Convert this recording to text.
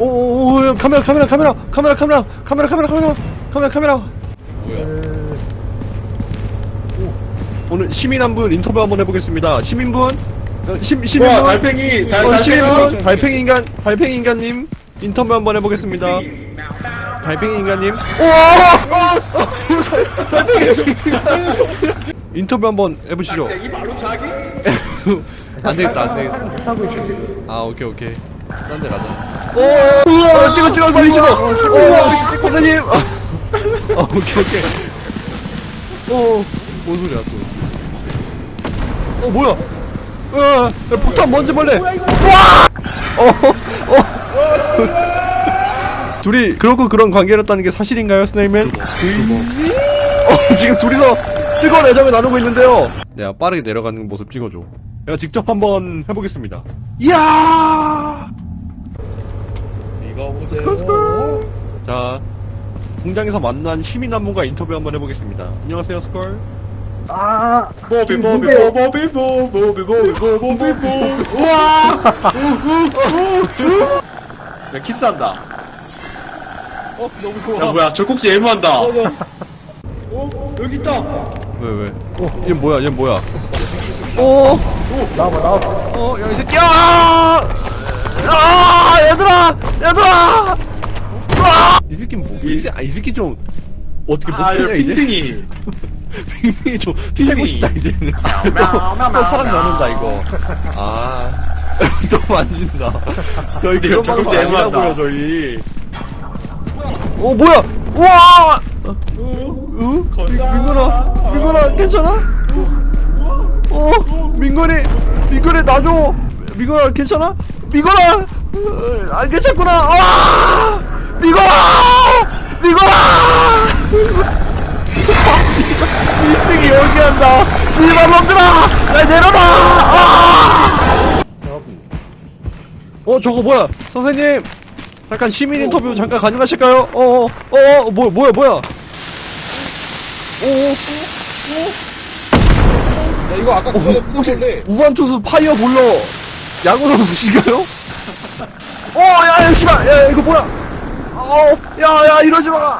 오오오 카메라 카메라 카메라 카메라 카메라 카메라 카메라 카메라 카메라 카메라 뭐야? 오늘 시민 한 분 인터뷰 한번 해보겠습니다 시민분 어, 시, 와 시민분 달팽이 달 어, 달팽이 시민분 달팽이 인간 달팽이 인간님 인터뷰 한번 해보겠습니다 달팽이 인간님 오 달팽이 인터뷰 한번 해보시죠? 안 되겠다 안 되겠다 아 오케이 오케이 딴데 가자. 오 우와! 찍어 찍어 빨리 찍어. 오 선생님. 어 오케이 오케이. 어뭔 소리야 또 어 뭐야? 어 야, 폭탄 먼지 벌레 와! 어, 둘이 그렇고 그런 관계였다는 게 사실인가요, 스네이맨? 어, 지금 둘이서 뜨거운 애정을 나누고 있는데요. 내가 빠르게 내려가는 모습 찍어줘. 내가 직접 한번 해보겠습니다. 이야! 이거 보세요. 자, 공장에서 만난 시민 한 분과 인터뷰 한번 해보겠습니다. 안녕하세요, 스컬. 보비 보비 보비 보비 보비 보비 보비 보비 우와 야 키스한다 어, 너무 야 뭐야 절꼭지 애무한다 어 여기 있다 왜, 왜? 어, 얘 뭐야, 얘 뭐야? 어, 나와봐 나와봐 어, 야, 이 새끼야! 아, 얘들아! 얘들아! 아! 이 새끼 뭐, 이 새끼, 아, 이 새끼 좀, 어떻게 아 못하냐, 이거 이제? 핑핑이 핑핑이 좀, 피하고 싶다, 이제는. 또 사람 나눈다, 이거. 아. 또 만진다. 저희 그런 방송. 아니라고요, 저희. 어, 뭐야! 우와! 어? 어? 민건아, 민건아, 괜찮아? 어, 민건이, 민건이 놔줘. 민건아, 괜찮아? 민건아, 어, 안 괜찮구나. 아, 민건아, 민건아. 이승이 연기한다. 이발 놈들아, 날 내려놔. 아! 어, 저거 뭐야? 선생님, 잠깐 시민 인터뷰 잠깐 가능하실까요? 어, 어, 어, 어, 뭐, 뭐야, 뭐야? 오, 야 이거 아까 그거 혹시 뽑을래 우한 투수 파이어 볼러 야구 선수신가요? 어, 야, 야, 씨발, 야, 야, 이거 뭐야? 어, 야, 야, 이러지 마.